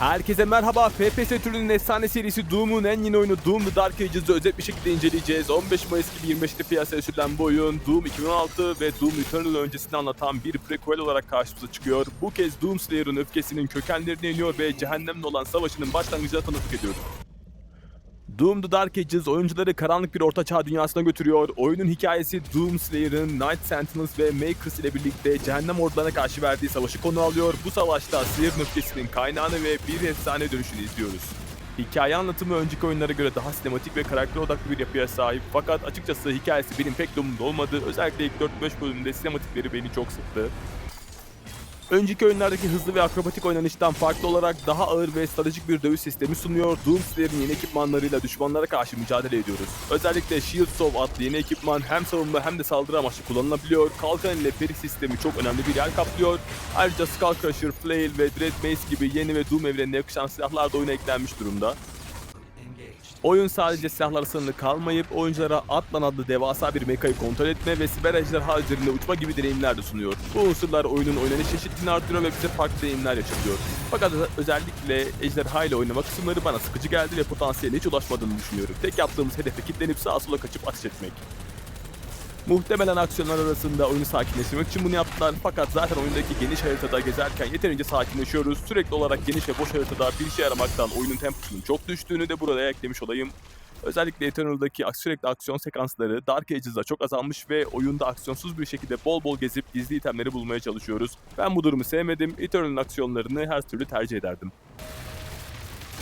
Herkese merhaba. FPS türünün efsane serisi Doom'un en yeni oyunu Doom The Dark Ages'ı özet bir şekilde inceleyeceğiz. 15 Mayıs 2025'te piyasaya sürülen bu oyun Doom 2016 ve Doom Eternal öncesini anlatan bir prequel olarak karşımıza çıkıyor. Bu kez Doom Slayer'ın öfkesinin kökenlerine iniyor ve cehennemle olan savaşının başlangıcına tanıklık ediyoruz. Doom The Dark Ages oyuncuları karanlık bir ortaçağ dünyasına götürüyor. Oyunun hikayesi Doom Slayer'ın Night Sentinels ve Makers ile birlikte cehennem ordularına karşı verdiği savaşı konu alıyor. Bu savaşta Slayer'ın öfkesinin kaynağını ve bir efsane dönüşünü izliyoruz. Hikaye anlatımı önceki oyunlara göre daha sinematik ve karakter odaklı bir yapıya sahip fakat açıkçası hikayesi benim pek de umurumda olmadı. Özellikle ilk 4-5 bölümde sinematikleri beni çok sıktı. Önceki oyunlardaki hızlı ve akrobatik oynanıştan farklı olarak daha ağır ve stratejik bir dövüş sistemi sunuyor. Doomslayer'in yeni ekipmanlarıyla düşmanlara karşı mücadele ediyoruz. Özellikle Shield Sov adlı yeni ekipman hem savunma hem de saldırı amaçlı kullanılabiliyor. Kalkan ile peri sistemi çok önemli bir yer kaplıyor. Ayrıca Skull Crusher, Flail ve Dread Mace gibi yeni ve Doom evrenine yakışan silahlar da oyuna eklenmiş durumda. Oyun sadece silahlar sınırlı kalmayıp oyunculara Atlan adlı devasa bir mekayı kontrol etme ve siber ejderha üzerinde uçma gibi deneyimler de sunuyor. Bu unsurlar oyunun oynanış çeşitliliğini artırıyor ve bize farklı deneyimler yaşatıyor. Fakat öz- özellikle ejderha ile oynama kısımları bana sıkıcı geldi ve potansiyeline hiç ulaşmadığını düşünüyorum. Tek yaptığımız hedefe kilitlenip sağa sola kaçıp ateş etmek. Muhtemelen aksiyonlar arasında oyunu sakinleştirmek için bunu yaptılar fakat zaten oyundaki geniş haritada gezerken yeterince sakinleşiyoruz. Sürekli olarak geniş ve boş haritada bir işe yaramaktan oyunun temposunun çok düştüğünü de burada eklemiş olayım. Özellikle Eternal'daki ak- sürekli aksiyon sekansları Dark Ages'da çok azalmış ve oyunda aksiyonsuz bir şekilde bol bol gezip gizli itemleri bulmaya çalışıyoruz. Ben bu durumu sevmedim. Eternal'ın aksiyonlarını her türlü tercih ederdim.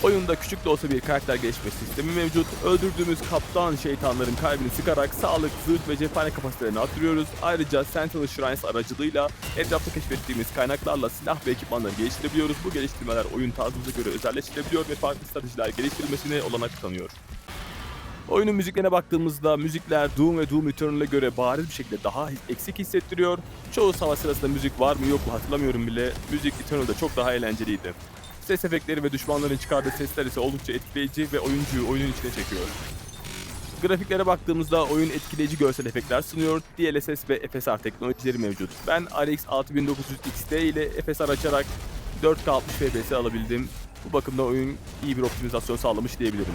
Oyunda küçük de olsa bir karakter gelişme sistemi mevcut. Öldürdüğümüz kaptan şeytanların kalbini sıkarak sağlık, zırh ve cephane kapasitelerini artırıyoruz. Ayrıca Sentinel Shrines aracılığıyla etrafta keşfettiğimiz kaynaklarla silah ve ekipmanları geliştirebiliyoruz. Bu geliştirmeler oyun tarzımıza göre özelleştirebiliyor ve farklı stratejiler geliştirilmesine olanak tanıyor. Oyunun müziklerine baktığımızda müzikler Doom ve Doom Eternal'e göre bariz bir şekilde daha eksik hissettiriyor. Çoğu savaş sırasında müzik var mı yok mu hatırlamıyorum bile. Müzik Eternal'da çok daha eğlenceliydi. Ses efektleri ve düşmanların çıkardığı sesler ise oldukça etkileyici ve oyuncuyu oyunun içine çekiyor. Grafiklere baktığımızda oyun etkileyici görsel efektler sunuyor. DLSS ve FSR teknolojileri mevcut. Ben RX 6900 XT ile FSR açarak 4K 60 FPS alabildim. Bu bakımdan oyun iyi bir optimizasyon sağlamış diyebilirim.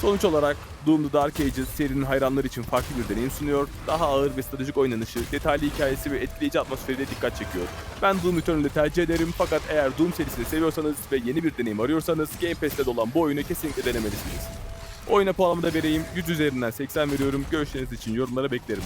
Sonuç olarak Doom The Dark Ages serinin hayranları için farklı bir deneyim sunuyor. Daha ağır ve stratejik oynanışı, detaylı hikayesi ve etkileyici atmosferiyle dikkat çekiyor. Ben Doom Eternal'ı tercih ederim fakat eğer Doom serisini seviyorsanız ve yeni bir deneyim arıyorsanız Game Pass'te dolan bu oyunu kesinlikle denemelisiniz. Oyuna puanımı da vereyim. 100 üzerinden 80 veriyorum. Görüşleriniz için yorumlara beklerim.